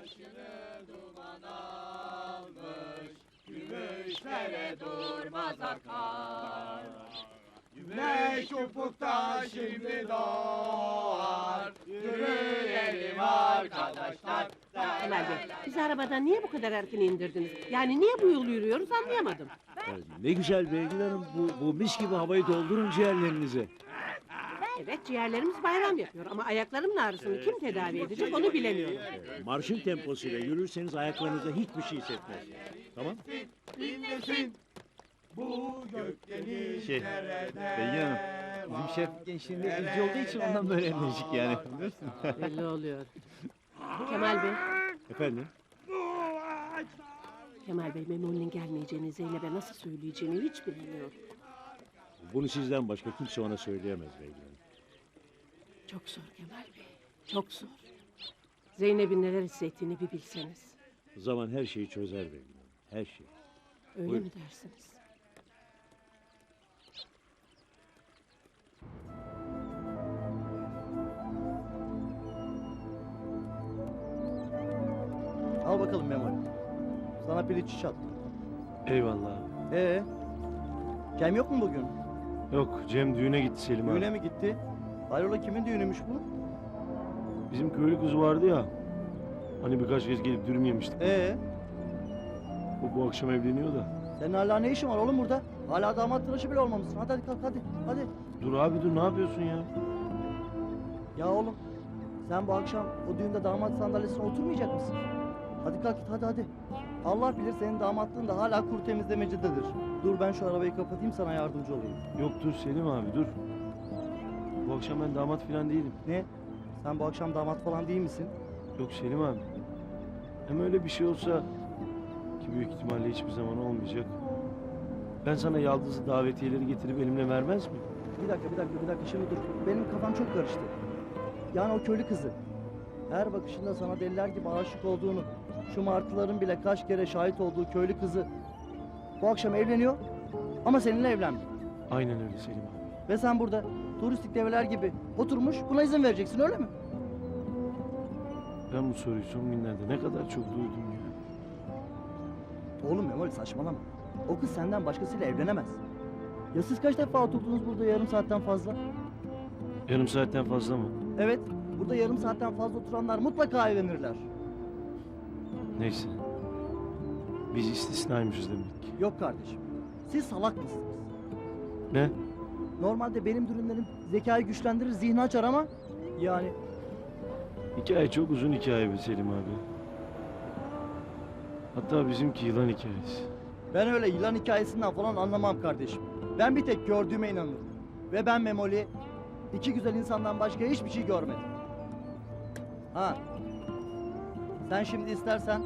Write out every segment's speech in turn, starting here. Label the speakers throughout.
Speaker 1: Başını duman almış Gümüşlere durmaz akar Güneş ufukta şimdi doğar Yürüyelim arkadaşlar
Speaker 2: Bey, bizi arabadan niye bu kadar erken indirdiniz? Yani niye bu yolu yürüyoruz anlayamadım.
Speaker 3: Ne güzel Beygül Hanım. Bu, bu mis gibi havayı doldurun ciğerlerinize.
Speaker 2: Evet, ciğerlerimiz bayram yapıyor ama ayaklarımın ağrısını kim tedavi edecek onu bilemiyorum.
Speaker 3: Marşın temposuyla yürürseniz ayaklarınızda hiçbir şey hissetmez. Tamam?
Speaker 1: Dinlesin bu gökdeniz
Speaker 4: Şey, Beygin Hanım, Bizim şef gençliğinde izci olduğu için ondan böyle enerjik yani. Biliyorsun.
Speaker 2: Belli oluyor. Kemal Bey,
Speaker 3: Efendim?
Speaker 2: Kemal Bey Memnun'un gelmeyeceğini Zeynep'e nasıl söyleyeceğini hiç bilmiyor.
Speaker 3: Bunu sizden başka kimse ona söyleyemez Hanım.
Speaker 2: Çok zor Kemal Bey, çok zor. Zeynep'in neler hissettiğini bir bilseniz.
Speaker 3: Zaman her şeyi çözer Beygül Hanım. Her şey.
Speaker 2: Öyle
Speaker 3: Buyurun.
Speaker 2: mi dersiniz?
Speaker 5: Al bakalım Memoli. Sana piliç çat.
Speaker 6: Eyvallah.
Speaker 5: Ee, Cem yok mu bugün?
Speaker 6: Yok Cem düğüne gitti Selim abi.
Speaker 5: Düğüne mi gitti? Hayrola kimin düğünüymüş bu?
Speaker 6: Bizim köylü kız vardı ya. Hani birkaç kez gelip dürüm yemiştik.
Speaker 5: Ee,
Speaker 6: O bu akşam evleniyor da.
Speaker 5: senin hala ne işin var oğlum burada? Hala damat tıraşı bile olmamışsın. Hadi hadi kalk hadi. Hadi.
Speaker 6: Dur abi dur ne yapıyorsun ya?
Speaker 5: Ya oğlum, sen bu akşam o düğünde damat sandalyesine oturmayacak mısın? Hadi kalk git hadi hadi. Allah bilir senin damatlığın da hala kur temizlemecidedir. Dur ben şu arabayı kapatayım sana yardımcı olayım.
Speaker 6: Yok dur Selim abi dur. Bu akşam ben damat falan değilim.
Speaker 5: Ne? Sen bu akşam damat falan değil misin?
Speaker 6: Yok Selim abi. Hem öyle bir şey olsa ki büyük ihtimalle hiçbir zaman olmayacak. Ben sana yaldızlı davetiyeleri getirip elimle vermez mi?
Speaker 5: Bir dakika bir dakika bir dakika şimdi dur. Benim kafam çok karıştı. Yani o köylü kızı. Her bakışında sana deliler gibi aşık olduğunu, şu martıların bile kaç kere şahit olduğu köylü kızı bu akşam evleniyor ama seninle evlenmiyor.
Speaker 6: Aynen öyle Selim abi.
Speaker 5: Ve sen burada turistik develer gibi oturmuş buna izin vereceksin öyle mi?
Speaker 6: Ben bu soruyu son günlerde ne kadar çok duydum ya.
Speaker 5: Oğlum Memoli saçmalama. O kız senden başkasıyla evlenemez. Ya siz kaç defa oturdunuz burada yarım saatten fazla?
Speaker 6: Yarım saatten fazla mı?
Speaker 5: Evet, burada yarım saatten fazla oturanlar mutlaka evlenirler.
Speaker 6: Neyse. Biz istisnaymışız demek ki.
Speaker 5: Yok kardeşim, siz salak mısınız?
Speaker 6: Ne?
Speaker 5: Normalde benim dürümlerim zekayı güçlendirir, zihni açar ama yani
Speaker 6: Hikaye çok uzun hikaye be Selim abi. Hatta bizimki yılan hikayesi.
Speaker 5: ben öyle yılan hikayesinden falan anlamam kardeşim. Ben bir tek gördüğüme inanırım. Ve ben Memoli iki güzel insandan başka hiçbir şey görmedim. Ha. Sen şimdi istersen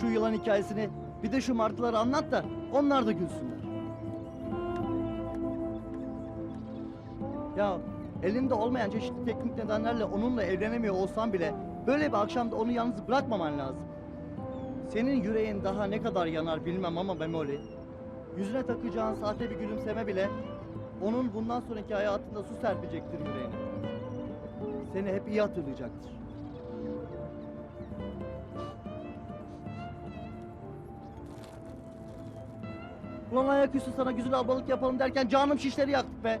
Speaker 5: şu yılan hikayesini bir de şu martıları anlat da onlar da gülsünler. Ya elinde olmayan çeşitli teknik nedenlerle onunla evlenemiyor olsan bile böyle bir akşamda onu yalnız bırakmaman lazım. Senin yüreğin daha ne kadar yanar bilmem ama Memoli. Yüzüne takacağın sahte bir gülümseme bile onun bundan sonraki hayatında su serpecektir yüreğine. Seni hep iyi hatırlayacaktır. Ulan ayaküstü sana güzel ablalık yapalım derken canım şişleri yaktık be.